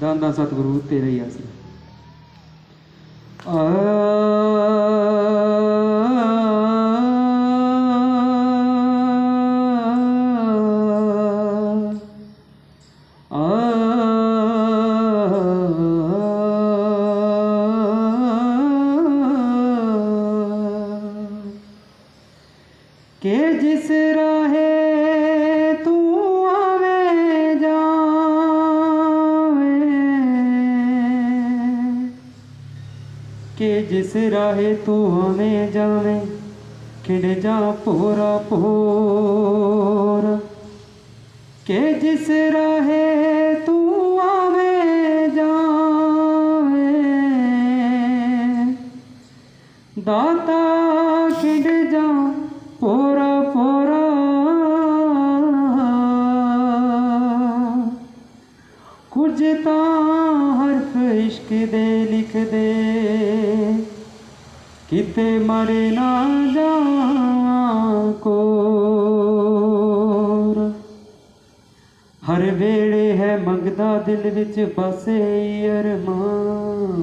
ਦਾਦਾ ਸਤਿਗੁਰੂ ਤੇਰਾ ਹੀ ਆਸਰਾ ਆ ਕਿ ਜਿਸ ਰਾਹੇ ਜਿਸ ਰਾਹੇ ਤੂੰ ਆਵੇਂ ਜਾਵੇਂ, ਖਿੜ ਜਾ ਪੂਰਾ ਪੂਰ। ਕਿ ਜਿਸ ਰਾਹੇ ਤੂੰ ਆਵੇਂ ਜਾਵੇਂ, ਦਾਤਾ ਖਿੜ ਜਾ ਪੋਰਾ ਪੋਰਾ। ਕੁਝ ਤਾਂ ਹਰਫ ਇਸ਼ਕ ਦੇ ਲਿਖ ਦੇ ਕਿਤੇ ਮਰੇ ਨਾ ਜਾਵਾਂ ਕੋਰ। ਹਰ ਵੇਲੇ ਹੈ ਮੰਗਦਾ ਦਿਲ ਵਿੱਚ ਬਸੇ ਅਰਮਾਨ।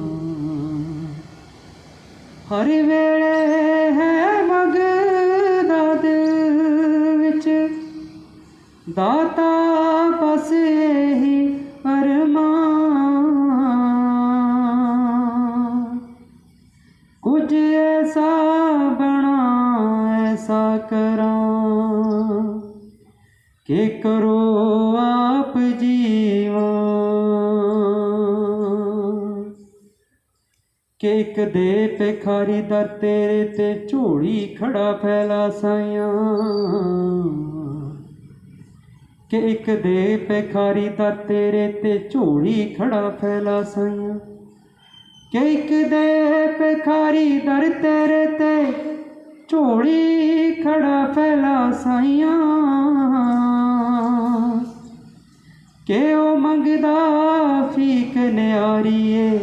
ਹਰ ਵੇਲੇ ਹੈ ਮੰਗਦਾ ਦਿਲ ਵਿੱਚ ਦਾਤਾ ਕੁਝ ਐਸਾ ਬਣਾ, ਐਸਾ ਕਰਾਂ ਕਿ ਕਰੋ ਆਪ ਜੀਵਾਂ। ਕਿ ਇੱਕ ਦੇ ਭਿਖਾਰੀ ਦਰ ਤੇਰੇ ਤੇ ਝੋਲੀ ਖੜਾ ਫੈਲਾ ਸਾਈਆਂ। ਕਿ ਇੱਕ ਦੇ ਭਿਖਾਰੀ ਦਰ ਤੇਰੇ ਤੇ ਝੋਲੀ ਖੜਾ ਫੈਲਾ ਸਾਈਆਂ। ਕਿ ਇੱਕ ਦੇ ਪਖਾਰੀ ਦਰ ਤੇਰੇ ਤੇ ਝੋਲੀ ਖੜਾ ਫੈਲਾ ਸਾਈਆਂ। ਕਿ ਉਹ ਮੰਗਦਾ ਫੀਕ ਨਿਆਰੀਏ,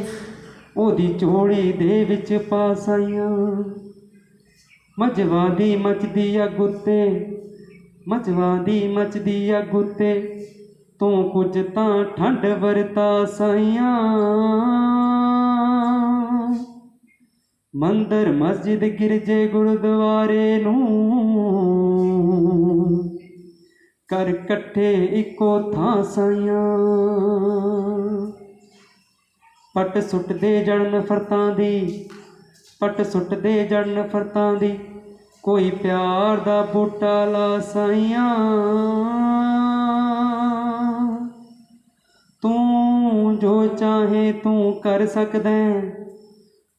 ਉਹਦੀ ਝੋਲੀ ਦੇ ਵਿੱਚ ਪਾ ਸਾਈਆਂ। ਮਜਵਾ ਦੀ ਮਚਦੀ ਅੱਗ ਉੱਤੇ ਮਜਵਾ ਦੀ ਮਚਦੀ ਆ ਗੁੱਤੇ ਤੂੰ ਕੁਝ ਤਾਂ ਠੰਡ ਵਰਤਾ ਸਾਈਆਂ। ਮੰਦਰ ਮਸਜਿਦ ਗਿਰਜੇ ਗੁਰਦੁਆਰੇ ਨੂੰ। ਕਰ ਇਕੱਠੇ ਇੱਕੋ ਥਾਂ ਸਾਈਆਂ। ਪੱਟ ਸੁੱਟਦੇ ਜਣ ਨਫ਼ਰਤਾਂ ਦੀ, ਪੱਟ ਸੁੱਟਦੇ ਜਣ ਨਫ਼ਰਤਾਂ ਦੀ, ਕੋਈ ਪਿਆਰ ਦਾ ਬੂਟਾ ਲਾ ਸਾਈਆਂ। ਤੂੰ ਜੋ ਚਾਹੇ ਤੂੰ ਕਰ ਸਕਦਾ। ਹੈ।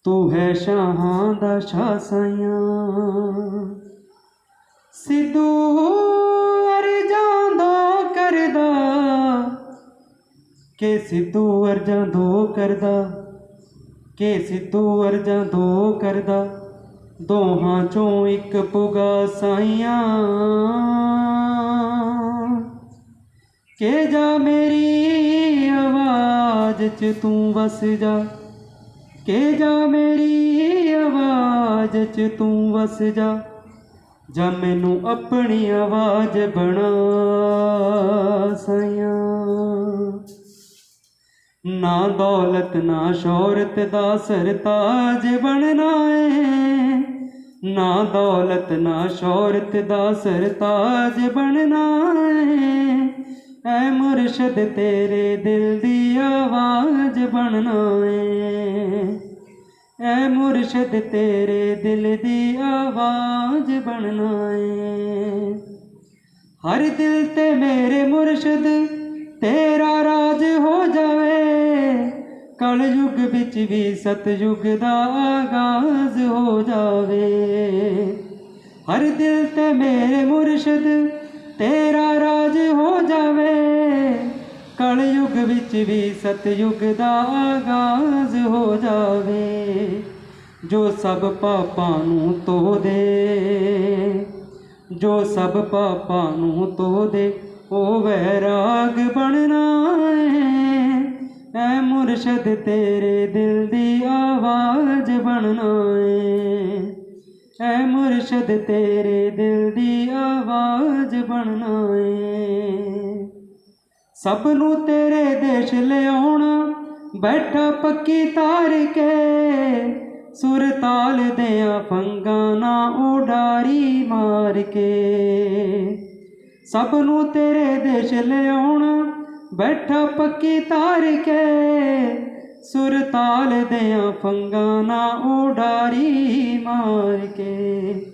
ਤੂੰ ਹੈ ਸ਼ਾਹਾਂ ਦਾ ਸ਼ਾਹ ਸਾਈਆਂ ਸਿੱਧੂ ਅਰਜਾਂ ਦੋ ਕਰਦਾ ਕਿ ਸਿੱਧੂ ਅਰਜਾਂ ਦੋ ਕਰਦਾ ਕਿ ਸਿੱਧੂ ਅਰਜਾਂ ਦੋ ਕਰਦਾ ਦੋਹਾਂ ਚੋਂ ਇੱਕ ਪੁਗਾ ਸਾਈਆਂ ਕਿ ਜਾ ਮੇਰੀ ਆਵਾਜ਼ ਚ ਤੂੰ ਵਸ ਜਾ ਕਿ ਜਾ ਮੇਰੀ ਆਵਾਜ਼ ਚ ਤੂੰ ਵਸ ਜਾ, ਜਾਂ ਮੈਨੂੰ ਆਪਣੀ ਆਵਾਜ਼ ਬਣਾ ਸਾਈਆਂ। ਨਾ ਦੌਲਤ, ਨਾ ਸ਼ੋਹਰਤ ਦਾ ਸਰਤਾਜ ਬਣਨਾ ਏ। ਨਾ ਦੌਲਤ, ਨਾ ਸ਼ੋਹਰਤ ਦਾ ਸਰਤਾਜ ਬਣਨਾ ਏ। ਐ ਮੁਰਸ਼ਦ ਤੇਰੇ ਦਿਲ ਦੀ ਆਵਾਜ਼ ਬਣਨਾ ਏ। ਐ ਮੁਰਸ਼ਦ ਤੇਰੇ ਦਿਲ ਦੀ ਆਵਾਜ਼ ਬਣਨਾ ਏ। ਹਰ ਦਿਲ ਤੇ ਮੇਰੇ ਮੁਰਸ਼ਦ ਤੇਰਾ ਰਾਜ ਹੋ ਜਾਵੇ। ਕਲ ਯੁਗ ਵਿੱਚ ਵੀ ਸਤਯੁਗ ਦਾ ਆਗਾਜ਼ ਹੋ ਜਾਵੇ। ਹਰ ਦਿਲ ਤੇ ਮੇਰੇ ਮੁਰਸ਼ਦ ਤੇਰਾ ਰਾਜ ਹੋ ਜਾਵੇ। ਕਲਯੁਗ ਵਿੱਚ ਵੀ ਸਤਯੁਗ ਦਾ ਆਗਾਜ਼ ਹੋ ਜਾਵੇ। ਜੋ ਸਭ ਪਾਪਾਂ ਨੂੰ ਤੋ ਦੇ ਜੋ ਸਭ ਪਾਪਾਂ ਨੂੰ ਤੋ ਦੇ ਉਹ ਵੈਰਾਗ ਬਣਨਾ ਏ। ਐ ਮੁਰਸ਼ਦ ਤੇਰੇ ਦਿਲ ਦੀ ਆਵਾਜ਼ ਬਣਨਾ ਏ। ਐ ਮੁਰਸ਼ਦ ਤੇਰੇ ਦਿਲ ਦੀ ਆਵਾਜ਼ ਬਣਨਾ ਏ। ਸਭ ਨੂੰ ਤੇਰੇ ਦੇਸ਼ ਲਿਆਉਣਾ, ਬੈਠਾ ਪੱਕੀ ਤਾਰ ਕੇ। ਸੁਰ ਤਾਲ ਦਿਆਂ ਫੰਗਾਂ ਨਾ ਉਡਾਰੀ ਮਾਰ ਕੇ। ਸਭ ਨੂੰ ਤੇਰੇ ਦੇਸ਼ ਲਿਆਉਣਾ, ਬੈਠਾ ਪੱਕੀ ਤਾਰ ਕੇ। ਸੁਰ ਤਾਲ ਦਿਆਂ ਫੰਗਾਂ ਨਾ ਉਡਾਰੀ ਮਾਰ ਕੇ।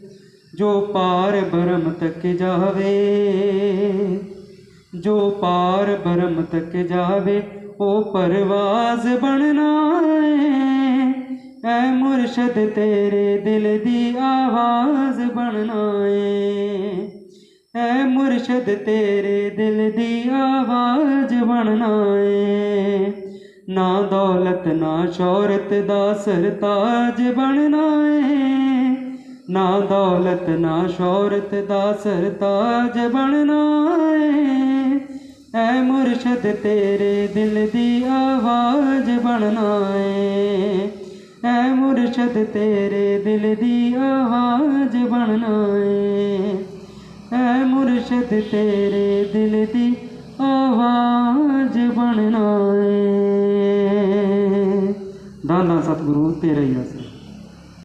ਜੋ ਪਾਰ ਬਰਮ ਤੱਕ ਜਾਵੇ, ਜੋ ਪਾਰ ਬਰਮ ਤੱਕ ਜਾਵੇ, ਉਹ ਪਰਵਾਜ਼ ਬਣਨਾ ਏ ਐ ਮੁਰਸ਼ਦ ਤੇਰੇ ਦਿਲ ਦੀ ਆਵਾਜ਼ ਬਣਨਾ ਏ ਐ ਮੁਰਸ਼ਦ ਤੇਰੇ ਦਿਲ ਦੀ ਆਵਾਜ਼ ਬਣਨਾ ਏ ਨਾ ਦੌਲਤ, ਨਾ ਸ਼ੌਹਰਤ ਦਾ ਸਰਤਾਜ ਬਣਨਾ ਏ। ਨਾ ਦੌਲਤ, ਨਾ ਸ਼ੌਹਰਤ ਦਾ ਸਰਤਾਜ ਬਣਨਾ ਏ। ਐ ਮੁਰਸ਼ਦ ਤੇਰੇ ਦਿਲ ਦੀ ਆਵਾਜ਼ ਬਣਨਾ ਏ। ਐ ਮੁਰਸ਼ਦ ਤੇਰੇ ਦਿਲ ਦੀ ਆਵਾਜ਼ ਬਣਨਾ ਏ। ਐ ਮੁਰਸ਼ਦ ਤੇਰੇ ਦਿਲ ਦੀ ਆਵਾਜ਼ ਬਣਨਾ ਏ ਦਾਦਾ ਸਤਿਗੁਰੂ ਤੇਰਾ ਹੀ ਆਸਰਾ